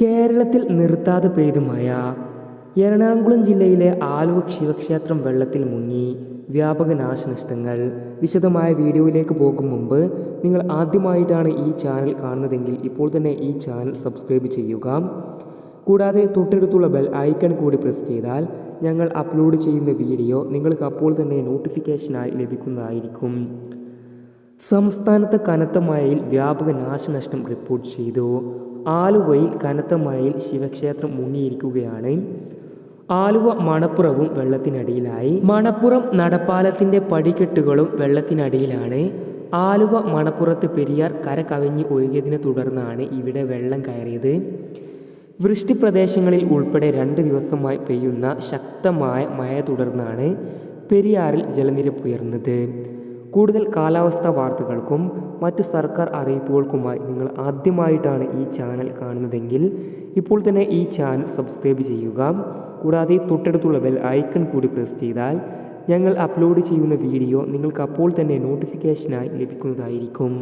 കേരളത്തിൽ നിർത്താതെ പെയ്തു മഴ. എറണാകുളം ജില്ലയിലെ ആലുവ ശിവക്ഷേത്രം വെള്ളത്തിൽ മുങ്ങി. വ്യാപക നാശനഷ്ടങ്ങൾ. വിശദമായ വീഡിയോയിലേക്ക് പോകും മുമ്പ് നിങ്ങൾ ആദ്യമായിട്ടാണ് ഈ ചാനൽ കാണുന്നതെങ്കിൽ ഇപ്പോൾ തന്നെ ഈ ചാനൽ സബ്സ്ക്രൈബ് ചെയ്യുക. കൂടാതെ തൊട്ടടുത്തുള്ള ബെൽ ഐക്കൺ കൂടി പ്രസ് ചെയ്താൽ ഞങ്ങൾ അപ്ലോഡ് ചെയ്യുന്ന വീഡിയോ നിങ്ങൾക്ക് അപ്പോൾ തന്നെ നോട്ടിഫിക്കേഷനായി ലഭിക്കുന്നതായിരിക്കും. സംസ്ഥാനത്ത് കനത്ത മഴയിൽ വ്യാപക നാശനഷ്ടം റിപ്പോർട്ട് ചെയ്തു. ആലുവയിൽ കനത്ത മഴയിൽ ശിവക്ഷേത്രം മുങ്ങിയിരിക്കുകയാണ്. ആലുവ മണപ്പുറവും വെള്ളത്തിനടിയിലായി. മണപ്പുറം നടപ്പാലത്തിന്റെ പടിക്കെട്ടുകളും വെള്ളത്തിനടിയിലാണ്. ആലുവ മണപ്പുറത്ത് പെരിയാർ കര കവിഞ്ഞ് ഒഴുകിയതിനെ തുടർന്നാണ് ഇവിടെ വെള്ളം കയറിയത്. വൃഷ്ടിപ്രദേശങ്ങളിൽ ഉൾപ്പെടെ രണ്ട് ദിവസമായി പെയ്യുന്ന ശക്തമായ മഴ തുടർന്നാണ് പെരിയാറിൽ ജലനിരപ്പ് ഉയർന്നത്. കൂടുതൽ കാലാവസ്ഥ വാർത്തകൾക്കും മറ്റു സർക്കാർ അറിയിപ്പുകൾക്കുമായി നിങ്ങൾ ആദ്യമായിട്ടാണ് ഈ ചാനൽ കാണുന്നതെങ്കിൽ ഇപ്പോൾ തന്നെ ഈ ചാനൽ സബ്സ്ക്രൈബ് ചെയ്യുക. കൂടാതെ തൊട്ടടുത്തുള്ള ബെൽ ഐക്കൺ കൂടി പ്രസ് ചെയ്താൽ ഞങ്ങൾ അപ്ലോഡ് ചെയ്യുന്ന വീഡിയോ നിങ്ങൾക്ക് അപ്പോൾ തന്നെ നോട്ടിഫിക്കേഷനായി ലഭിക്കുന്നതായിരിക്കും.